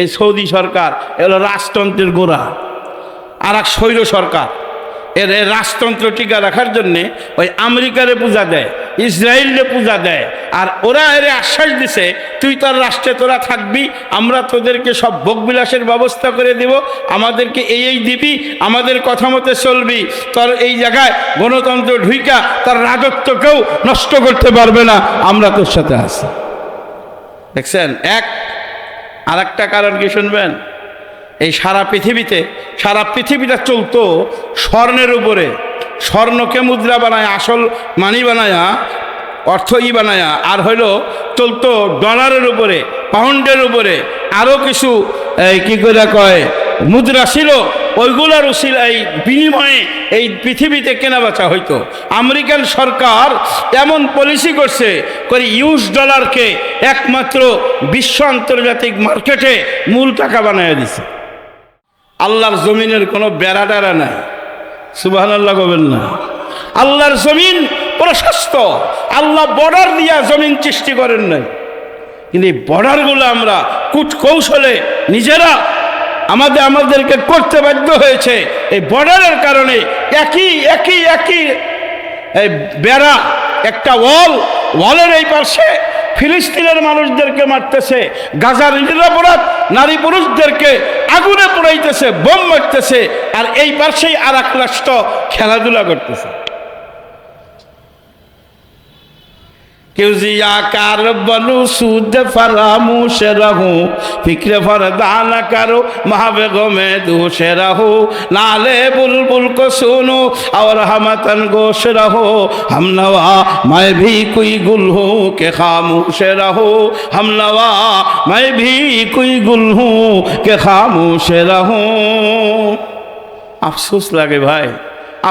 এই সৌদি সরকার এগুলো রাজতন্ত্রের গোড়া। আর এক স্বৈর সরকার। এর এর রাজতন্ত্র টিকা রাখার জন্যে ওই আমেরিকারে পূজা দেয় ইসরায়েলে পূজা দেয়। আর ওরা এর আশ্বাস দিছে, তুই তোর রাষ্ট্রে তোরা থাকবি, আমরা তোদেরকে সব ভোগবিলাসের ব্যবস্থা করে দেব, আমাদেরকে এই এই দিবি, আমাদের কথা মতে চলবি। তোর এই জায়গায় গণতন্ত্র ঢুইকা, তার রাজত্ব কেউ নষ্ট করতে পারবে না, আমরা তোর সাথে আছি। দেখছেন? এক আর একটা কারণ কি শুনবেন? এই সারা পৃথিবীতে, সারা পৃথিবীটা চলতো স্বর্ণের উপরে। স্বর্ণকে মুদ্রা বানায়, আসল মানি বানায়া অর্থ ই বানায়া। আর হইল চলতো ডলারের উপরে, পাউন্ডের উপরে। আরও কিছু কি করে কয়, মুদ্রা ছিল। ওইগুলোর উচিল এই বিনিময়ে এই পৃথিবীতে কেনা বেচা হইতো। আমেরিকান সরকার এমন পলিসি করছে করে ইউএস ডলারকে একমাত্র বিশ্ব আন্তর্জাতিক মার্কেটে মূল টাকা বানায় দিছে। আল্লাহর জমিনের কোনো বেড়া টেরা নাই। সুবাহ আল্লাহ করবেন না। আল্লাহর জমিন প্রশস্ত। আল্লাহ বর্ডার দিয়া জমিন সৃষ্টি করেন নাই। কিন্তু এই বর্ডারগুলো আমরা কুট কৌশলে নিজেরা আমাদের আমাদেরকে করতে বাধ্য হয়েছে। এই বর্ডারের কারণে একই একই একই, এই বেড়া, একটা ওয়াল, ওয়ালের এই পাশে ফিলিস্তিনের মানুষদেরকে মারতেছে, গাজার নিরাপরাধ নারী পুরুষদেরকে আগুনে পোড়াইতেছে, বোম মারতেছে, আর এই পাশেই আর এক রাষ্ট্র খেলাধুলা করতেছে। কেউ জিয়া কার বনু সুদ ফরামুশ রহু ফিক্রে ফরদানা কারো মহাবে গমে দুষে রহু নালে বুলবুল को सुनो और हमतन गोश रहो हम नवा मैं भी कोई गुल हूँ के खामोश रहो हम नवा मैं भी कोई गुल हूँ के खामोश रहो আফসোস লাগে ভাই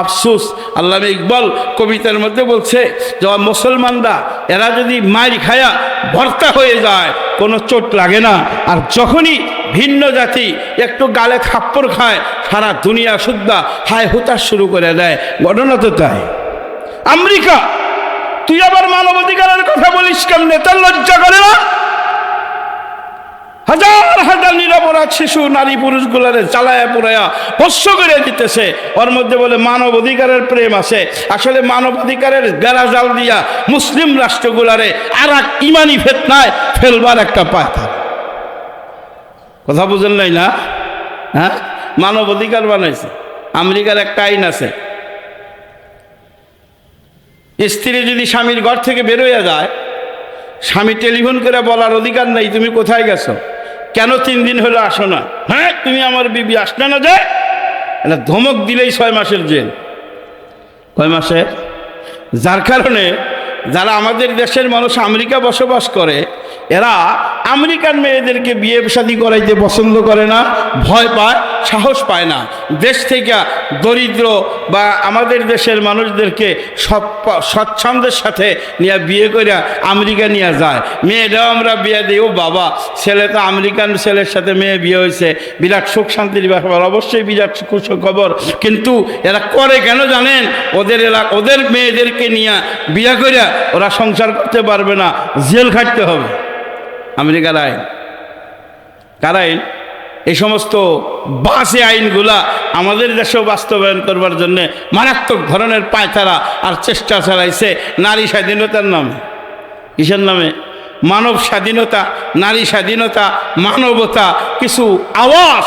আফসোস, আল্লাহ ইকবাল কবিতার মধ্যে বলছে যে মুসলমানরা, এরা যদি মার খায়া ভর্তা হয়ে যায়, কোনো চোট লাগে না। আর যখনই ভিন্ন জাতি একটু গালে থাপ্পড় খায়, সারা দুনিয়া শুদ্ধা, হায় হুতাশ শুরু করে দেয়। ঘটনা তো তাই। আমেরিকা, তুই আবার মানবাধিকারের কথা বলিস কেমনে? তার লজ্জা করে না? হাজার হাজার নিরপরাধ শিশু, নারী পুরুষগুলারে চালায়া পুরায়া ভস্য করে দিতেছে। ওর মধ্যে বলে মানব অধিকারের প্রেম আছে। আসলে মানব অধিকারের বেড়া জাল দিয়া মুসলিম রাষ্ট্রগুলারে আর এক ইমানি ফেতনায় ফেলবার একটা পায় থাকে। কথা বুঝেন নাই না? হ্যাঁ? মানব অধিকার বানাইছে। আমেরিকার একটা আইন আছে। স্ত্রী যদি স্বামীর ঘর থেকে বেরোয়া যায়, স্বামী টেলিফোন করে বলার অধিকার নেই, তুমি কোথায় গেছো? কেন তিন দিন হলো আসো না? হ্যাঁ তুমি আমার বিবি আসলে না যে? এটা ধমক দিলেই ছয় মাসের জেল। কয় মাসে? যার কারণে যারা আমাদের দেশের মানুষ আমেরিকা বসবাস করে, এরা আমেরিকান মেয়েদেরকে বিয়ে শাদি করাইতে পছন্দ করে না, ভয় পায়, সাহস পায় না। দেশ থেকে দরিদ্র বা আমাদের দেশের মানুষদেরকে সব স্বচ্ছন্দের সাথে নিয়ে বিয়ে করে আমেরিকা নিয়ে যায়। মেয়েরাও আমরা বিয়ে দিই, ও বাবা, ছেলে তো আমেরিকান ছেলের সাথে মেয়ে বিয়ে হয়েছে। বিরাট সুখ শান্তির ব্যাপার, অবশ্যই বিরাট খবর কিন্তু এরা করে কেন জানেন? ওদের এলাকা ওদের মেয়েদেরকে নিয়ে বিয়ে করে ওরা সংসার করতে পারবে না, জেল খাটতে হবে। আমেরিকার আইন কার আইন এই সমস্ত বাসে আইনগুলা আমাদের দেশেও বাস্তবায়ন করবার জন্য মারাত্মক ধরনের পায়তারা আর চেষ্টা চালাইছে নারী স্বাধীনতার নামে। কিসের নামে? মানব স্বাধীনতা, নারী স্বাধীনতা, মানবতা, কিছু আওয়াজ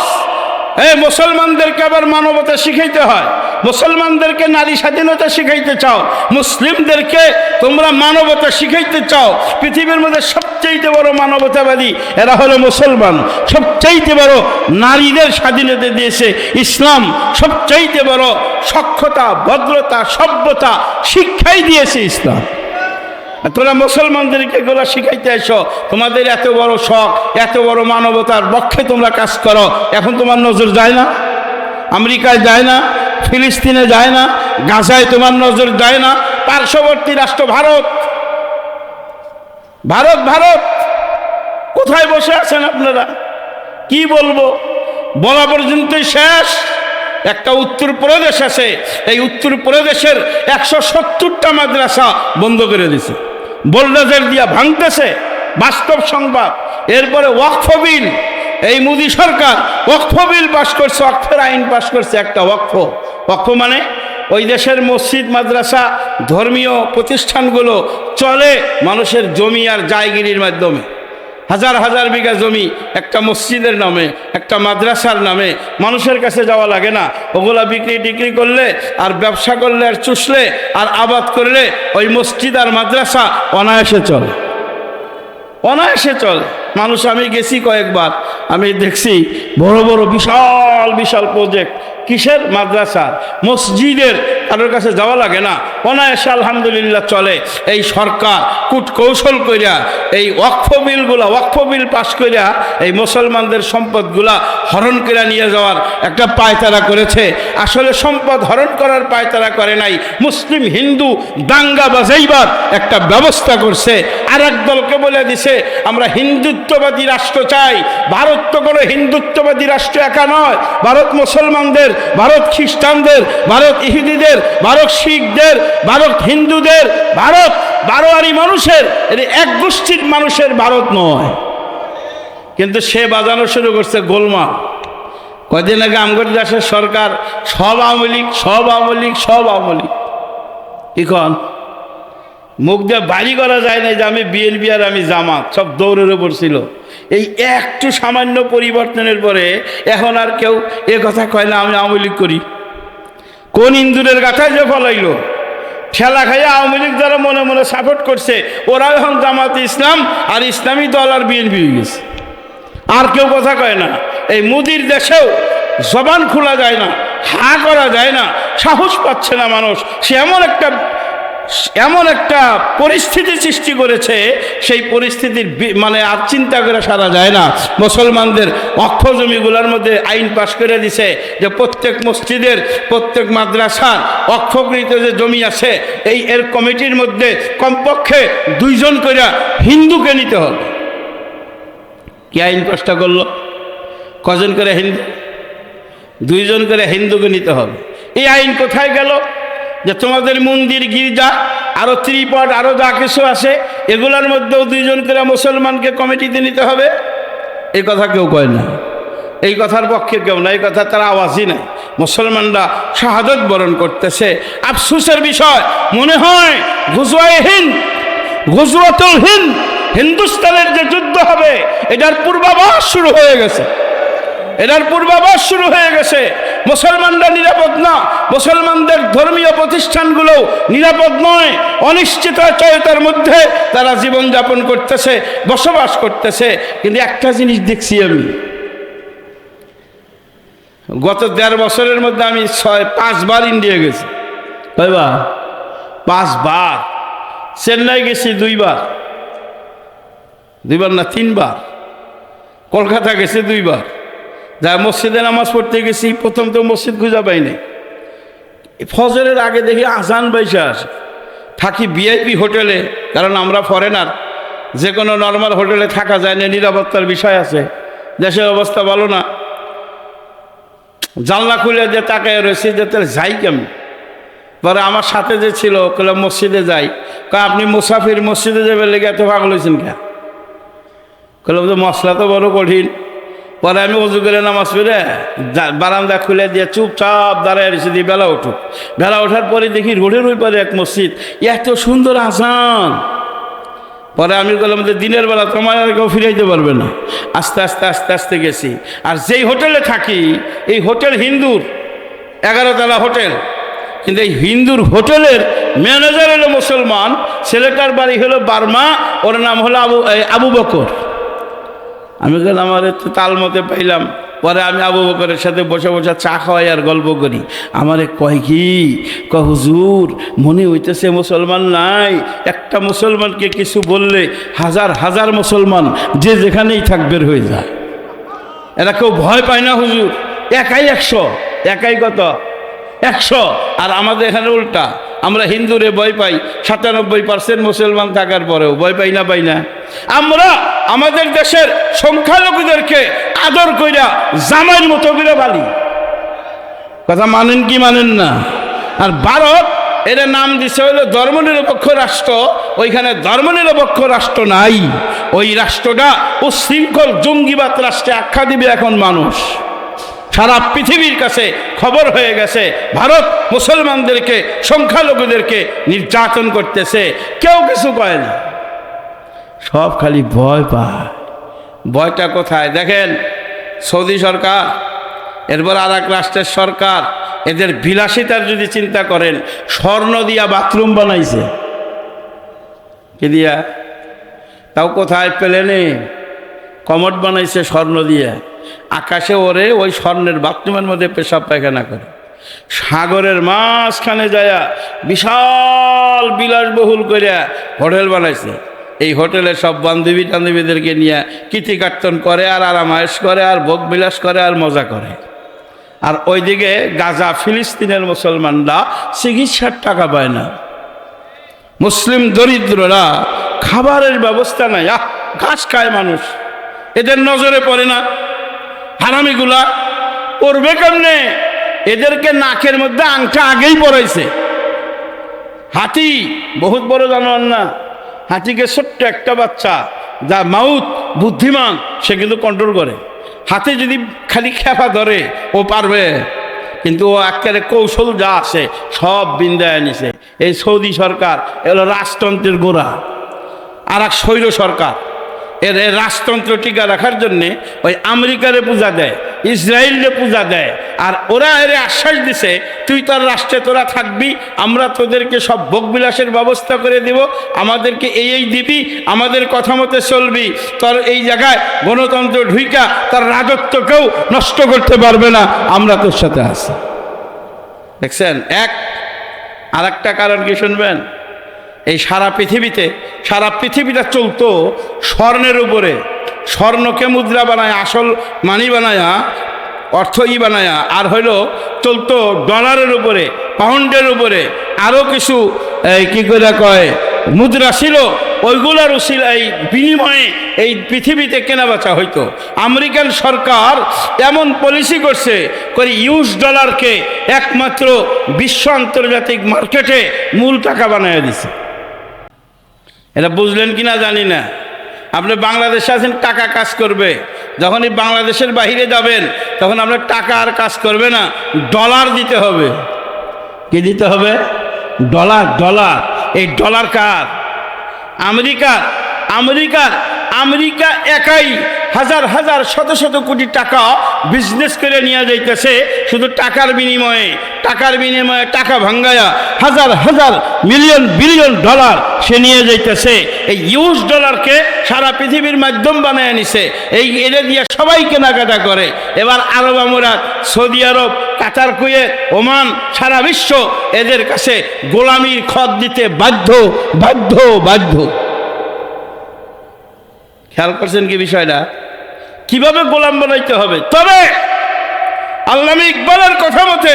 এই মুসলমানদেরকে আবার মানবতা শিখাইতে হয়। মুসলমানদেরকে নারী স্বাধীনতা শিখাইতে চাও। মুসলিমদেরকে তোমরা মানবতা শিখাইতে চাও। পৃথিবীর মধ্যে সবচাইতে বড় মানবতাবাদী এরা হলো মুসলমান। সবচাইতে বড় নারীদের স্বাধীনতা দিয়েছে ইসলাম। সবচাইতে বড় সক্ষতা, ভদ্রতা, সভ্যতা শিক্ষাই দিয়েছে ইসলাম। তোরা মুসলমানদেরকে এগুলো শিখাইতে এসো। তোমাদের এত বড় শখ, এত বড় মানবতার পক্ষে তোমরা কাজ করো। এখন তোমার নজর যায় না, আমেরিকায় যায় না, ফিলিস্তিনে যায় না, গাজায় তোমার নজর যায় না। পার্শ্ববর্তী রাষ্ট্র ভারত। ভারত ভারত। কোথায় বসে আছেন আপনারা? কি বলব? বলা পর্যন্তই শেষ। একটা উত্তর প্রদেশ আছে। এই উত্তর প্রদেশের একশো সত্তরটা মাদ্রাসা বন্ধ করে দিছে। বোল্ডাজার দিয়া ভাঙতেছে। বাস্তব সংবাদ। এরপরে ওয়াকফ বিল এই মোদি সরকার ওয়াকফ বিল পাশ করছে, ওয়াকফের আইন পাশ করছে একটা ওয়াকফ। ওয়াকফ মানে ওই দেশের মসজিদ, মাদ্রাসা, ধর্মীয় প্রতিষ্ঠানগুলো চলে মানুষের জমি আর জায়গিরির মাধ্যমে। হাজার হাজার বিঘা জমি, একটা মসজিদের নামে, একটা মাদ্রাসার নামে, মানুষের কাছে যাওয়া লাগে না। ওগুলা বিক্রি, টিক্রি করলে আর ব্যবসা করলে আর চুষলে আর আবাদ করলে ওই মসজিদ আর মাদ্রাসা অনায়াসে চলে। অনায়াসে চলে। মানুষ, আমি গেছি কয়েকবার। আমি দেখছি বড় বড়, বিশাল বিশাল প্রজেক্ট কিসের মাদ্রাসার মসজিদের কারোর কাছে যাওয়া লাগে না। অনায়াসে আলহামদুলিল্লাহ চলে। এই সরকার কুট কৌশল কইরা, এই ওয়াকফ বিলগুলা, ওয়াকফ বিল পাশ করিয়া এই মুসলমানদের সম্পদগুলা হরণ করে নিয়ে যাওয়ার একটা পায়তারা করেছে। আসলে সম্পদ হরণ করার পায়তারা করে নাই। মুসলিম, হিন্দু, দাঙ্গা বাজাইবার একটা ব্যবস্থা করছে। আর এক দলকে বলে দিছে, আমরা হিন্দুত্ববাদী রাষ্ট্র চাই। ভারত তো কোনো হিন্দুত্ববাদী রাষ্ট্র একা নয়। ভারত মুসলমানদের ভারত খ্রিস্টানদের, ভারত ইহুদিদের, ভারত শিখদের, ভারত হিন্দুদের, ভারত বারোয়ারি মানুষের এক গোষ্ঠীর মানুষের ভারত নয়। কিন্তু সে বাজানো শুরু করছে গোলমাল। কয়দিন আগে আমগর দেশের সরকার সব আওয়ামী লীগ, সব আওয়ামী লীগ, সব আওয়ামী লীগ। কন? মুখ দিয়ে বাড়ি করা যায় না যে আমি বিএনপি আর আমি জামাত, সব দৌড়ের উপর ছিল। এই একটু সামান্য পরিবর্তনের পরে এখন আর কেউ এ কথা কয় না, আমি আওয়ামী লীগ করি। কোন ইন্দুরের গাথায় যে ফলাইলো? ঠেলা খাইয়া আওয়ামী লীগ যারা মনে মনে সাপোর্ট করছে ওরা এখন জামাত ইসলাম আর ইসলামী দল আর বিএনপি হয়ে গেছে। আর কেউ কথা কয় না। এই মুদির দেশেও জবান খোলা যায় না, হা করা যায় না, সাহস পাচ্ছে না মানুষ। সে এমন একটা এমন একটা পরিস্থিতি সৃষ্টি করেছে, সেই পরিস্থিতির মানে আর চিন্তা করে সারা যায় না। মুসলমানদের অক্ষ জমিগুলোর মধ্যে আইন পাশ করে দিছে যে প্রত্যেক মসজিদের, প্রত্যেক মাদ্রাসার অক্ষকৃত যে জমি আছে, এই এর কমিটির মধ্যে কমপক্ষে দুইজন করে হিন্দুকে নিতে হবে। কি আইন পাশটা করল? কজন করে হিন্দু? দুইজন করে হিন্দুকে নিতে হবে। এই আইন কোথায় গেল? যে তোমাদের মন্দির, গির্জা আরও ত্রিপট আরও যা কিছু আছে, এগুলোর মধ্যেও দুইজন করে মুসলমানকে কমিটিতে নিতে হবে। এই কথা কেউ কয় না। এই কথার পক্ষে কেউ না, এই কথা তার আওয়াজই নাই। মুসলমানরা শাহাদত বরণ করতেছে। আফসুসের বিষয়, মনে হয় গুজওয়ায় হিন্দ গুজরাতুল হিন্দ, হিন্দুস্তানের যে যুদ্ধ হবে, এটার পূর্বাভাস শুরু হয়ে গেছে। এটার পূর্বাভাস শুরু হয়ে গেছে। মুসলমানরা নিরাপদ না। মুসলমানদের ধর্মীয় প্রতিষ্ঠানগুলো নিরাপদ নয়। অনিশ্চিততার মধ্যে তারা জীবনযাপন করতেছে বসবাস করতেছে। কিন্তু একটা জিনিস দেখছি আমি। গত দেড় বছরের মধ্যে আমি ছয় পাঁচবার ইন্ডিয়া গেছি। কয়বার? পাঁচবার। চেন্নাই গেছি দুইবার। দুইবার না তিনবার। কলকাতা গেছি দুইবার। যা মসজিদে নামাজ পড়তে গেছি, প্রথম তো মসজিদ খুঁজা পাইনি ফজরের আগে দেখি আজান বাইসা আসে থাকি ভিআইপি হোটেলে, কারণ আমরা ফরেনার যে কোনো নর্মাল হোটেলে থাকা যায় না, নিরাপত্তার বিষয় আছে। দেশের অবস্থা ভালো না। জানলা খুলে যে তাকায় রয়েছে যে তাহলে যাই কেমন? পরে আমার সাথে যে ছিল কলে মসজিদে যাই। কয়, আপনি মুসাফির মসজিদে যাবে লেগে এত পাগল হয়েছেন কে কলে মশলা তো বড় কঠিন। পরে আমি উজু করে নামাজ পড়ে বারান্দা খুলে দিয়ে চুপচাপ দাঁড়ায় রেখে দিয়ে বেলা উঠুক। বেলা ওঠার পরে দেখি রোডের ওই পারে এক মসজিদ। এত সুন্দর আসান পরে আমি বললাম যে দিনের বেলা তোমার আর কেউ ফিরাইতে পারবে না। আস্তে আস্তে আস্তে আস্তে গেছি। আর যেই হোটেলে থাকি, এই হোটেল হিন্দুর এগারো তলা হোটেল। কিন্তু এই হিন্দুর হোটেলের ম্যানেজার হলো মুসলমান, ছেলেটার বাড়ি হলো বার্মা, ওর নাম হলো আবু আবু বকর। আমি গেলাম আমার একটু তাল মতে পাইলাম। পরে আমি আবু বকরের সাথে বসে বসে চা খাওয়াই আর গল্প করি। আমারে কয় কি? ক হুজুর, মনে হইতেছে মুসলমান নাই। একটা মুসলমানকে কিছু বললে হাজার হাজার মুসলমান যে যেখানেই থাক বের হয়ে যায়। এরা কেউ ভয় পায় না, হুজুর। একাই একশো, একাই কত? একশো। আর আমাদের এখানে উল্টা। আমরা হিন্দুরে ভয় পাই, সাতানব্বই পার্সেন্ট মুসলমান থাকার পরেও ভয় পাই না পাই না। আমরা আমাদের দেশের সংখ্যালঘুদেরকে আদর কইরা জামাইয়ের মতো করে বালি কথা মানেন কি মানেন না? আর ভারত, এর নাম দিছে হলো ধর্মনিরপেক্ষ রাষ্ট্র, ওইখানে ধর্মনিরপেক্ষ রাষ্ট্র নাই। ওই রাষ্ট্রটা উশৃঙ্খল জঙ্গিবাদ রাষ্ট্রে আখ্যা দিবে এখন মানুষ। সারা পৃথিবীর কাছে খবর হয়ে গেছে, ভারত মুসলমানদেরকে, সংখ্যালঘুদেরকে নির্যাতন করতেছে। কেউ কিছু কয় না। সব খালি ভয় পায়। ভয়টা কোথায়? দেখেন, সৌদি সরকার, এরপর আর এক রাষ্ট্রের সরকার, এদের বিলাসিতার যদি চিন্তা করেন, স্বর্ণ দিয়া বাথরুম বানাইছে। কি দিয়া? তাও কোথায় পেলেনে? কমট বানাইছে স্বর্ণ দিয়ে। আকাশে ওরে ওই স্বর্ণের বাথরুমের মধ্যে পেশাব পায়খানা করে। সাগরের মাঝখানে যায়া বিশাল বিলাসবহুল করিয়া হোটেল বানাইছে। এই হোটেলে সব বান্ধবী টান্ধবীদেরকে নিয়ে কীর্তিকার্তন করে আর আরামায়েশ করে আর ভোগ বিলাস করে আর মজা করে। আর ওইদিকে গাজা ফিলিস্তিনের মুসলমানরা চিকিৎসার টাকা পায় না। মুসলিম দরিদ্ররা খাবারের ব্যবস্থা নাই। আহ, ঘাস খায় মানুষ। এদের নজরে পড়ে না। হারামিগুলা পড়বে কেমনে? এদেরকে নাকের মধ্যে আংটা আগেই পড়াইছে হাতি বহুত বড় জানোয়ার না? হাতিকে ছোট্ট একটা বাচ্চা, যা মাউথ বুদ্ধিমান, সে কিন্তু কন্ট্রোল করে। হাতে যদি খালি খেপা ধরে, ও পারবে। কিন্তু ও একেবারে কৌশল যা আছে, সব বিন্দায় নিছে। এই সৌদি সরকার এগুলো রাজতন্ত্রের গোড়া। আর এক সরকার এর রাজতন্ত্র টিকা রাখার জন্যে ওই আমেরিকারে পূজা দেয়, ইসরায়েলরে পূজা দেয়, আর ওরা এর আশ্বাস দিছে, তুই তোর রাষ্ট্রে তোরা থাকবি, আমরা তোদেরকে সব ভোগবিলাসের ব্যবস্থা করে দিব, আমাদেরকে এই এই দিবি, আমাদের কথা মতে চলবি, তোর এই জায়গায় গণতন্ত্র ঢুইকা, তার রাজত্বকেও নষ্ট করতে পারবে না, আমরা তোর সাথে আছি। দেখছেন? এক আর একটা কারণ কি শুনবেন? এই সারা পৃথিবীতে, সারা পৃথিবীটা চলতো স্বর্ণের উপরে। স্বর্ণকে মুদ্রা বানায়, আসল মানি বানায়া অর্থ ই বানায়া। আর হইল চলতো ডলারের উপরে, পাউন্ডের উপরে। আরও কিছু, এই কী করে কয়, মুদ্রা ছিল ওইগুলার উচিল এই বিনিময়ে এই পৃথিবীতে কেনাবেচা হইতো। আমেরিকান সরকার এমন পলিসি করছে, করে ইউএস ডলারকে একমাত্র বিশ্ব আন্তর্জাতিক মার্কেটে মূল টাকা বানায় দিছে। এটা বুঝলেন কি না জানি না। আপনি বাংলাদেশে আছেন, টাকা কাজ করবে। যখনই বাংলাদেশের বাহিরে যাবেন, তখন আপনার টাকা আর কাজ করবে না, ডলার দিতে হবে। কি দিতে হবে? Dollar dollar. এই ডলার কার? আমেরিকার আমেরিকার আমেরিকা একাই হাজার হাজার শত শত কোটি টাকা বিজনেস করে নিয়ে যাইতেছে, শুধু টাকার বিনিময়ে টাকার বিনিময়ে টাকা ভাঙ্গায়া হাজার হাজার মিলিয়ন বিলিয়ন ডলার সে নিয়ে যাইতেছে। এই ইউএস ডলারকে সারা পৃথিবীর মাধ্যম বানায় নিছে। এই এনে দিয়ে সবাই কেনাকাটা করে। এবার আরব আমরাত, সৌদি আরব, কাতার, কুয়েত, ওমান সারা বিশ্ব এদের কাছে গোলামির খত দিতে বাধ্য বাধ্য বাধ্য। খেয়াল করছেন কি বিষয়টা? কীভাবে গোলাম বানাইতে হবে? তবে আল্লামী ইকবালের কথা মতে,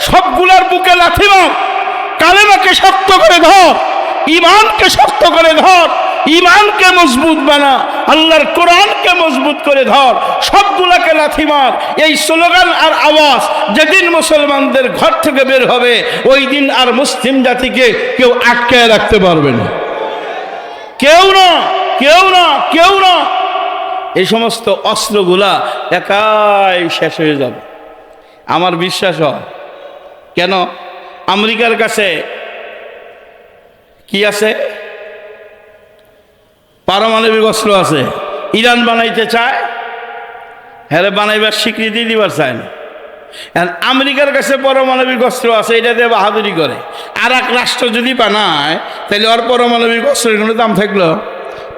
সবগুলার বুকে লাথি মার, কালেমাকে শক্ত করে ধর ইমানকে শক্ত করে ধর ইমানকে মজবুত বানা, আল্লাহর কোরআনকে মজবুত করে ধর, সবগুলাকে লাথি মার। এই স্লোগান আর আওয়াজ যেদিন মুসলমানদের ঘর থেকে বের হবে, ওই দিন আর মুসলিম জাতিকে কেউ আটকায় রাখতে পারবে না। কেউ না। কেউ না কেউ না। এই সমস্ত অস্ত্রগুলা একাই শেষ হয়ে যাবে। আমার বিশ্বাস হয়, কেন? আমেরিকার কাছে কি আছে? পারমাণবিক অস্ত্র আছে। ইরান বানাইতে চায় হ্যাঁ বানাইবার স্বীকৃতি দিবার চায় না। আমেরিকার কাছে পরমাণবিক অস্ত্র আছে, এটা দিয়ে বাহাদুরি করে। আর এক রাষ্ট্র যদি বানায়, তাহলে ওর পারমাণবিক অস্ত্রের কোনো দাম থাকল?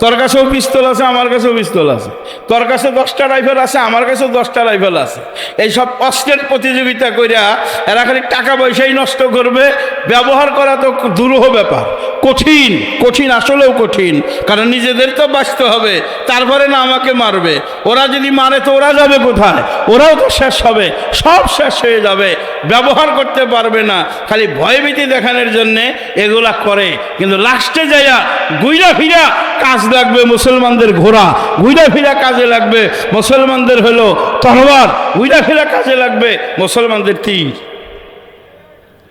তোর কাছেও পিস্তল আছে, আমার কাছেও পিস্তল আছে। তোর কাছে দশটা রাইফেল আছে, আমার কাছেও দশটা রাইফেল আছে। এই সব অস্ত্রের প্রতিযোগিতা করিয়া এরা খালি টাকা পয়সাই নষ্ট করবে, ব্যবহার করা তো দুরূহ ব্যাপার। কঠিন কঠিন, আসলেও কঠিন। কারণ নিজেদের তো বাঁচতে হবে, তারপরে না আমাকে মারবে। ওরা যদি মারে তো ওরা যাবে কোথায়? ওরাও তো শেষ হবে, সব শেষ হয়ে যাবে, ব্যবহার করতে পারবে না। খালি ভয়ভীতি দেখানোর জন্যে এগুলা করে, কিন্তু লাস্টে যাইয়া গুইরা ফিরা কাজ লাগবে মুসলমানদের ঘোড়া গুইরা ফিরা কাজে লাগবে, মুসলমানদের হলো তরবার গুইরা ফিরা কাজে লাগবে, মুসলমানদের তীর।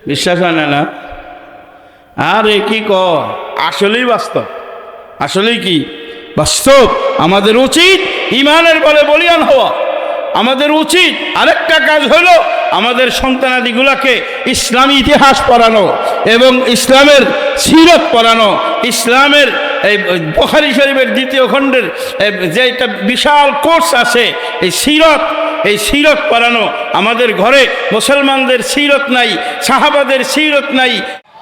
বিশ্বাস হয় না না? আরে কি ক আসলেই বাস্তব। আসলেই কি? বাস্তব। আমাদের উচিত ইমানের বলে বলিয়ান হওয়া। আমাদের উচিত আরেকটা কাজ হলো আমাদের সন্তানাদিগুলাকে ইসলামী ইতিহাস পড়ানো এবং ইসলামের সিরত পড়ানো, ইসলামের এই বখারি শরীফের দ্বিতীয় খণ্ডের যে একটা বিশাল কোর্স আছে, এই সিরত এই সিরত পড়ানো আমাদের ঘরে মুসলমানদের সিরত নাই, সাহাবাদের সিরত নাই।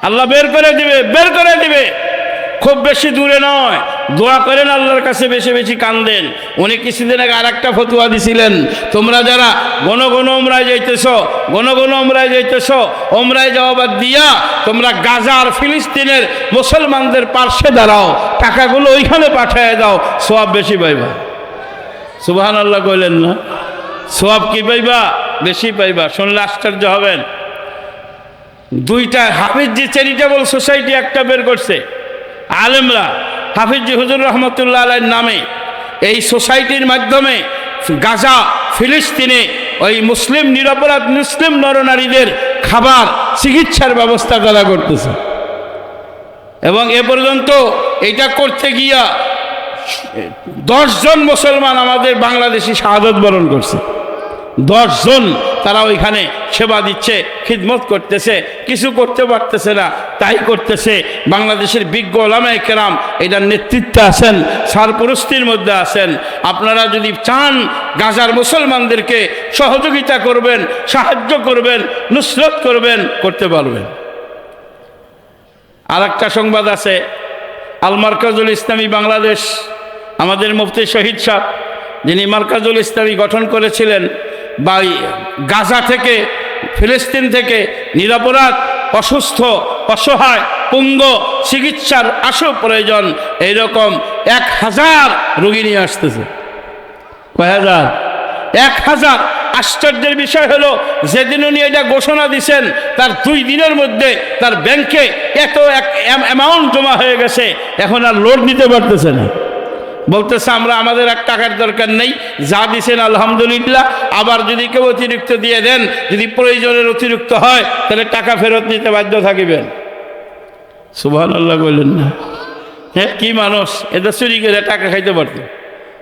আল্লাহ বের করে দিবে, বের করে দিবে। খুব বেশি দূরে নয়। দোয়া করেন আল্লাহর কাছে বেশি বেশি কান্দেন। উনি কিছুদিন আগে আর একটা ফতুয়া দিছিলেন। তোমরা যারা গণ গণ ওমরায় যাইতেছ, গণ গণ ওমরায় যাইতেছ ওমরায় যাওয়া বাদ দিয়া তোমরা গাজা আর ফিলিস্তিনের মুসলমানদের পার্শ্বে দাঁড়াও, টাকাগুলো ওইখানে পাঠিয়ে দাও সব বেশি পাইবা। সুবাহান আল্লাহ কইলেন না? সব কি পাইবা? বেশি পাইবা। শুনলে আশ্চর্য হবেন। দুইটা হাফিজ যে চ্যারিটেবল সোসাইটি একটা বের করছে, আলেমরা হাফিজি হুজুর রহমতুল্লাহ আলের নামে এই সোসাইটির মাধ্যমে গাজা, ফিলিস্তিনে ওই মুসলিম, নিরপরাধ মুসলিম নরনারীদের খাবার, চিকিৎসার ব্যবস্থা তারা করতেছে। এবং এ পর্যন্ত এটা করতে গিয়া দশজন মুসলমান আমাদের বাংলাদেশি শাহাদত বরণ করছে। দশজন তারা ওইখানে সেবা দিচ্ছে, খিদমত করতেছে, কিছু করতে পারতেছে না, তাই করতেছে। বাংলাদেশের বিজ্ঞ ওলামায় কেরাম এটার নেতৃত্বে আছেন, সারপরস্তির মধ্যে আছেন। আপনারা যদি চান গাজার মুসলমানদেরকে সহযোগিতা করবেন, সাহায্য করবেন, নুসরত করবেন, করতে পারবেন। আর একটা সংবাদ আছে, আল মার্কাজুল ইসলামী বাংলাদেশ, আমাদের মুফতি শহীদ সাহ, যিনি মার্কাজুল ইসলামী গঠন করেছিলেন বা গাজা থেকে, ফিলিস্তিন থেকে নিরাপরাধ, অসুস্থ, অসহায়, পুঙ্গ, চিকিৎসার আশু প্রয়োজন এইরকম এক হাজার রুগী নিয়ে আসতেছে। কয় হাজার? এক হাজার। আশ্চর্যের বিষয় হলো যেদিন উনি এটা ঘোষণা দিছেন, তার দুই দিনের মধ্যে তার ব্যাংকে এত এক অ্যামাউন্ট জমা হয়ে গেছে, এখন আর লোড নিতে পারতেছে না। বলতেছে, আমরা আমাদের এক টাকার দরকার নেই, যা দিছেন আলহামদুলিল্লাহ, আবার যদি কেউ অতিরিক্ত দিয়ে দেন, যদি প্রয়োজনের অতিরিক্ত হয়, তাহলে টাকা ফেরত নিতে বাধ্য থাকিবেন। সুভান আল্লাহ বললেন না। হ্যাঁ কি মানুষ এটা চুরি করে টাকা খাইতে পারতো।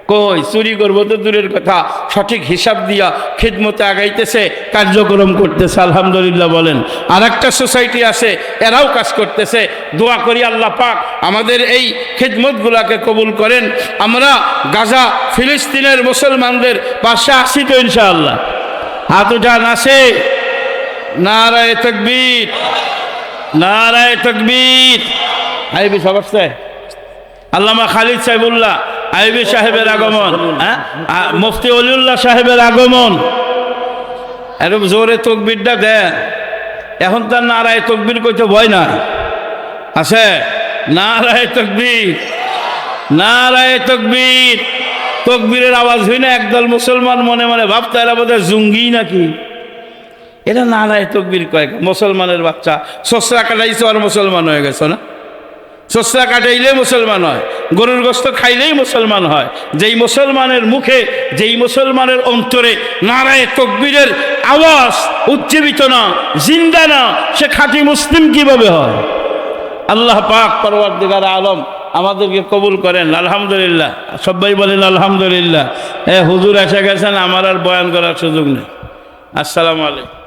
কই, চুরি করব তো দূরের কথা। সঠিক হিসাব দিয়া খিদমতে আগাইতেছে, কার্যক্রম করতেছে, আলহামদুলিল্লাহ বলেন। আর একটা সোসাইটি আছে, এরাও কাজ করতেছে। দোয়া করি আল্লাহ পাক আমাদের এই খিদমতগুলাকে কবুল করেন। আমরা গাজা, ফিলিস্তিনের মুসলমানদের পাশে আসি তো ইনশাআল্লাহ। হাত উঠান, আসে। নারায় তকবীর নারায় তকবীর। আইবি সবার আল্লামা খালিদ সাহেবুল্লাহ আইবি সাহেবের আগমন হ্যাঁ? মুফতি অলিউল্লাহ সাহেবের আগমন। এরকম জোরে তকবিরটা দেন। এখন তার নারায় তকবির কইতে ভয় না আছে? নারায় তকবির। নারায় তকবির। তকবীরের আওয়াজ হই না একদল মুসলমান মনে মনে ভাবতে এরা বোধহয় জুঙ্গি নাকি? এটা নারায় তকবির কয়েক মুসলমানের বাচ্চা। সসরা কাটাইছে আর মুসলমান হয়ে গেছে, না? সসরা কাটাইলে মুসলমান হয়, গরুর গোস্ত খাইলেই মুসলমান হয়। যেই মুসলমানের মুখে, যেই মুসলমানের অন্তরে নারায় তকবীরের আওয়াজ উজ্জীবিত না, জিন্দা না, সে খাঁটি মুসলিম কীভাবে হয়? আল্লাহ পাক পরওয়ারদিগার আলম আমাদেরকে কবুল করেন, আলহামদুলিল্লাহ। সবাই বলেন, আলহামদুলিল্লাহ। এ হুজুর এসে গেছেন, আমার আর বয়ান করার সুযোগ নেই। আসসালামু আলাইকুম।